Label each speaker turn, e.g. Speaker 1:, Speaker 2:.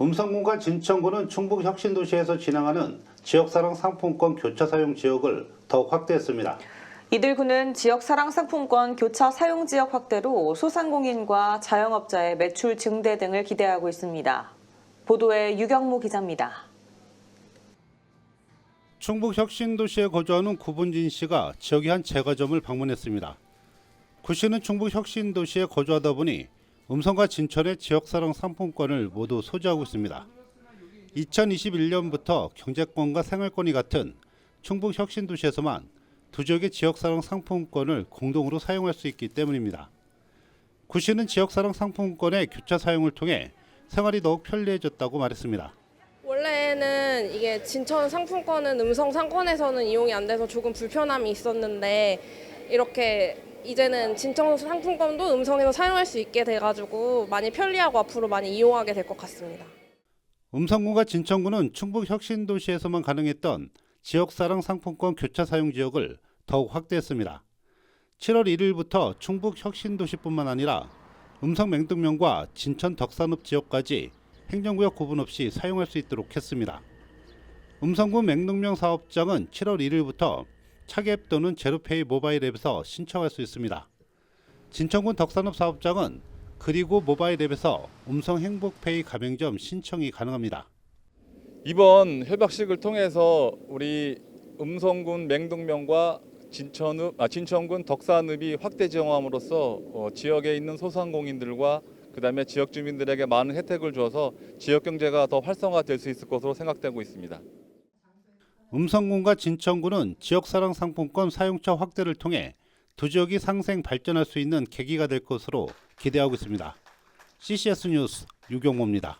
Speaker 1: 음성군과 진천군은 충북 혁신도시에서 진행하는 지역사랑 상품권 교차 사용 지역을 더욱 확대했습니다.
Speaker 2: 이들 군은 지역 사랑 상품권 교차 사용 지역 확대로 소상공인과 자영업자의 매출 증대 등을 기대하고 있습니다. 보도에 유경무 기자입니다.
Speaker 1: 충북 혁신도시에 거주하는 구본진 씨가 지역의 한 제과점을 방문했습니다. 구 씨는 충북 혁신도시에 거주하다 보니 음성과 진천의 지역사랑 상품권을 모두 소지하고 있습니다. 2021년부터 경제권과 생활권이 같은 충북 혁신도시에서만 두 지역의 지역사랑 상품권을 공동으로 사용할 수 있기 때문입니다. 구 씨는 지역사랑 상품권의 교차 사용을 통해 생활이 더욱 편리해졌다고 말했습니다.
Speaker 3: 원래는 이게 진천 상품권은 음성 상권에서는 이용이 안 돼서 조금 불편함이 있었는데 이렇게 이제는 진천 상품권도 음성에서 사용할 수 있게 돼가지고 많이 편리하고 앞으로 많이 이용하게 될 것 같습니다.
Speaker 1: 음성군과 진천군은 충북 혁신도시에서만 가능했던 지역사랑 상품권 교차 사용 지역을 더욱 확대했습니다. 7월 1일부터 충북 혁신도시뿐만 아니라 음성 맹등면과 진천 덕산읍 지역까지 행정구역 구분 없이 사용할 수 있도록 했습니다. 음성군 맹등면 사업장은 7월 1일부터 차기앱 또는 제로페이 모바일 앱에서 신청할 수 있습니다. 진천군 덕산읍 사업장은 그리고 모바일 앱에서 음성 행복페이 가맹점 신청이 가능합니다.
Speaker 4: 이번 협약식을 통해서 우리 음성군 맹동면과 진천읍, 아, 진천군 덕산읍이 확대 지원함으로써 어, 지역에 있는 소상공인들과 그다음에 지역 주민들에게 많은 혜택을 줘서 지역 경제가 더 활성화될 수 있을 것으로 생각되고 있습니다.
Speaker 1: 음성군과 진천군은 지역사랑 상품권 사용처 확대를 통해 두 지역이 상생 발전할 수 있는 계기가 될 것으로 기대하고 있습니다. CCS 뉴스 유경모입니다.